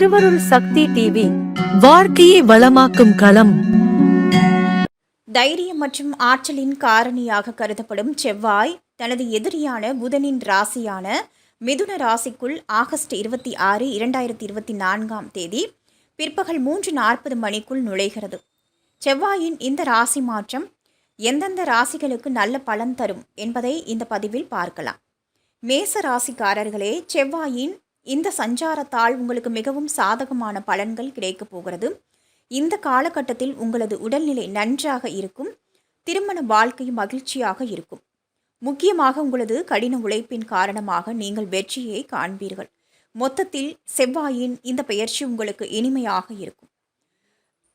திருவருள் சக்தி டிவி வாழ்க்கையை வளமாக்கும் களம். தைரியம் மற்றும் ஆற்றலின் காரணியாக கருதப்படும் செவ்வாய் தனது எதிரியான புதனின் ராசியான மிதுன ராசிக்குள் ஆகஸ்ட் இருபத்தி ஆறு இரண்டாயிரத்தி இருபத்தி நான்காம் தேதி பிற்பகல் மூன்று நாற்பது மணிக்குள் நுழைகிறது. செவ்வாயின் இந்த ராசி மாற்றம் எந்தெந்த ராசிகளுக்கு நல்ல பலன் தரும் என்பதை இந்த பதிவில் பார்க்கலாம். மேச ராசிக்காரர்களே செவ்வாயின் இந்த சஞ்சாரத்தால் உங்களுக்கு மிகவும் சாதகமான பலன்கள் கிடைக்கப் போகிறது. இந்த காலகட்டத்தில் உங்களது உடல்நிலை நன்றாக இருக்கும். திருமண வாழ்க்கை மகிழ்ச்சியாக இருக்கும். முக்கியமாக உங்களது கடின உழைப்பின் காரணமாக நீங்கள் வெற்றியை காண்பீர்கள். மொத்தத்தில் செவ்வாயின் இந்த பெயர்ச்சி உங்களுக்கு இனிமையாக இருக்கும்.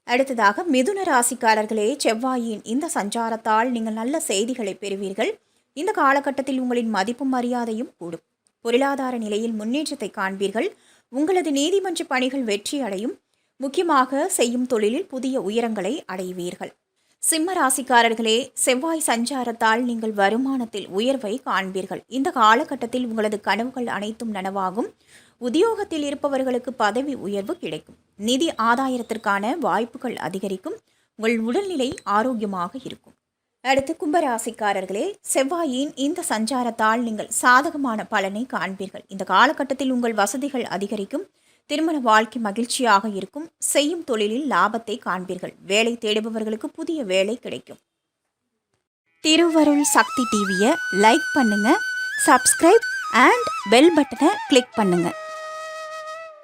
அடுத்ததாக மிதுன ராசிக்காரர்களே செவ்வாயின் இந்த சஞ்சாரத்தால் நீங்கள் நல்ல செய்திகளை பெறுவீர்கள். இந்த காலகட்டத்தில் உங்களின் மதிப்பும் மரியாதையும் கூடும். பொருளாதார நிலையில் முன்னேற்றத்தை காண்பீர்கள். உங்களது நீதிமன்ற பணிகள் வெற்றி அடையும் முக்கியமாக செய்யும் தொழிலில் புதிய உயரங்களை அடைவீர்கள். சிம்ம ராசிக்காரர்களே செவ்வாய் சஞ்சாரத்தால் நீங்கள் வருமானத்தில் உயர்வை காண்பீர்கள். இந்த காலகட்டத்தில் உங்களது கனவுகள் அனைத்தும் நனவாகும். உத்தியோகத்தில் இருப்பவர்களுக்கு பதவி உயர்வு கிடைக்கும். நிதி ஆதாயத்திற்கான வாய்ப்புகள் அதிகரிக்கும். உங்கள் உடல்நிலை ஆரோக்கியமாக இருக்கும். அடுத்து கும்பராசிக்காரர்களே செவ்வாயின் இந்த சஞ்சாரத்தால் நீங்கள் சாதகமான பலனை காண்பீர்கள். இந்த காலகட்டத்தில் உங்கள் வசதிகள் அதிகரிக்கும் திருமண வாழ்க்கை மகிழ்ச்சியாக இருக்கும் செய்யும் தொழிலில் லாபத்தை காண்பீர்கள். வேலை தேடுபவர்களுக்கு புதிய வேலை கிடைக்கும். திருவருள் சக்தி டிவியை லைக் பண்ணுங்க சப்ஸ்கிரைப் அண்ட் பெல் பட்டனை கிளிக் பண்ணுங்கள்